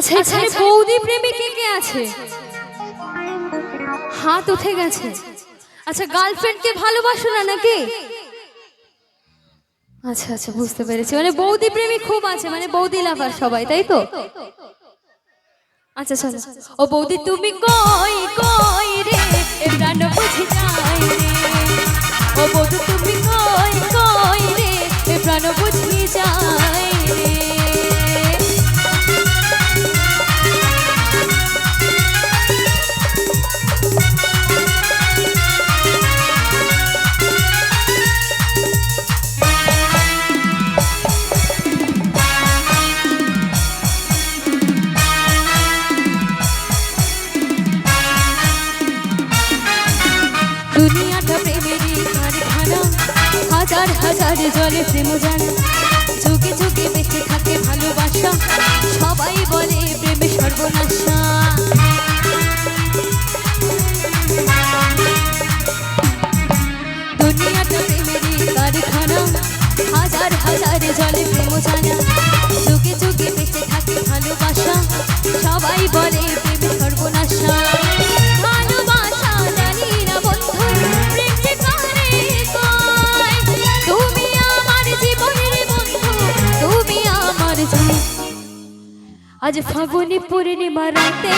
আচ্ছা এখানে বৌদি প্রেমী কে কে আছে? হাত উঠে গেছে। আচ্ছা গার্লফ্রেন্ডকে ভালোবাসো না নাকি? আচ্ছা আচ্ছা বুঝতে পেরেছি। মানে বৌদি প্রেমী খুব আছে মানে বৌদি লাভার সবাই তাই তো? আচ্ছা চলো ও বৌদি তুমি কই কই রে? প্রাণ বুঝে যায় রে। ও বৌদি তুমি কই কই রে? প্রাণ বুঝে যায়। হাজার জলে প্রেম জানা যুগে যুগে বেঁচে থাকে ভালোবাসা। সবাই বলে প্রেমে সর্বনাশা। দুনিয়াটা প্রেমেরই কারখানা, হাজার হাজার জলে প্রেম জানা যুগে যুগে বেঁচে থাকে ভালোবাসা। সবাই বলে আজ ফাগুনি পূর্ণিমা রাতে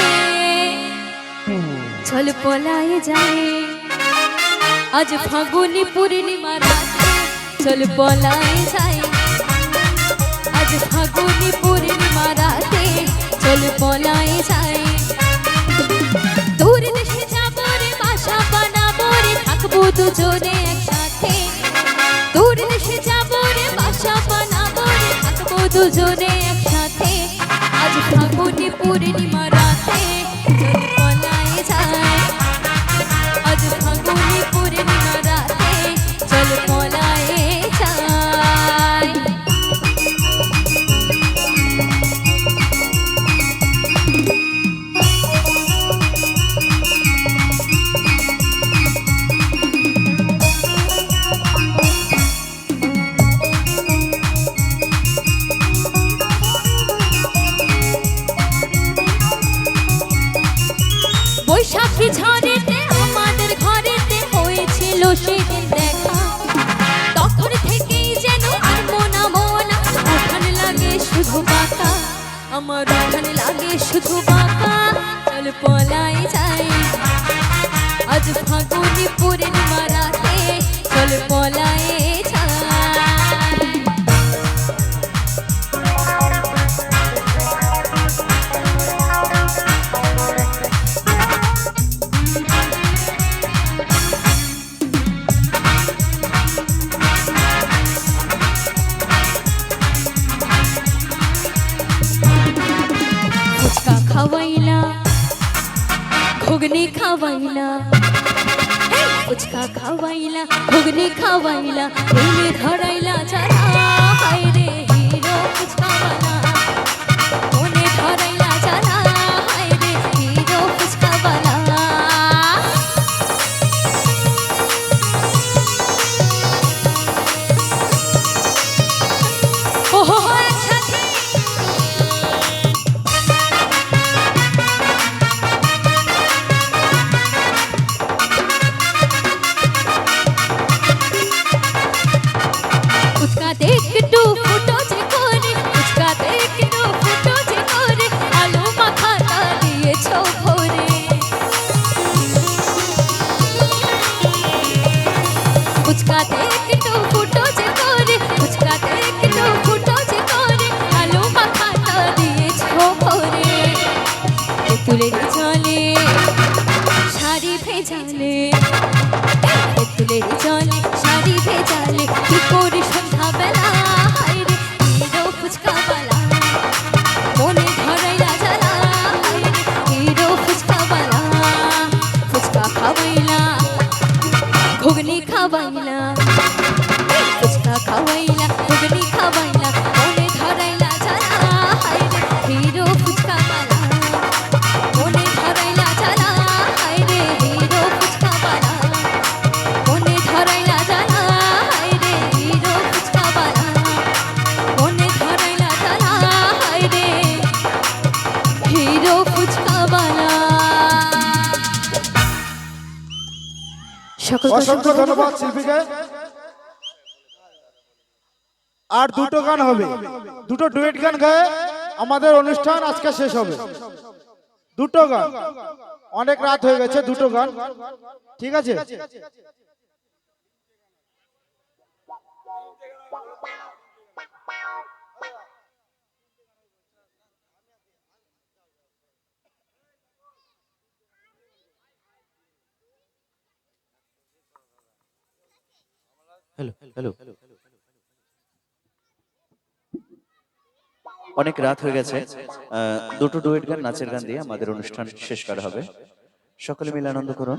চল পলায় যায়। আজ ফাগুনি পূর্ণিমা রাতে চল পলায় যায়। আজ ফাগুনি পূর্ণিমা রাতে চল পলায় যায়। দূর দেশে যাব রে, বাসা বানাবো রে, থাকব দুজনে একসাথে। দূর দেশে যাব রে, বাসা বানাবো রে, থাকব দুজনে আজ ফাগুনি পূর্ণিমা রাতে শুধু বাঁকা আমার ওখানে লাগে শুধু বাঁকা চল পলাই যাই। আজ ফাগুনি পূর্ণিমা রাতে চল পলায়ে খাওয়াইলা ঘুগনি খাওয়াইলা! ফুচকা খাওয়াইলা ঘুগনি খাওয়াইলা ধরাইলা যারা একটু ফুটো যে করে ফুচকাতে একটু ফুটো যে করে, আলু মাখাটা দিয়েছ ভরে। তুলের চলে শাড়ি ভেজালে তুলের চলে অসংখ্য ধন্যবাদ। শিল্পীকে। আর দুটো গান হবে। দুটো ডুয়েট গান গায়ে আমাদের অনুষ্ঠান আজকে শেষ হবে। দুটো গান। অনেক রাত হয়ে গেছে দুটো গান। ঠিক আছে? Hello hello. অনেক রাত হয়ে গেছে। দুটো ডুয়েট গান, নাচের গান দিয়ে আমাদের অনুষ্ঠান শেষ করা হবে। সকলে মিলে আনন্দ করুন।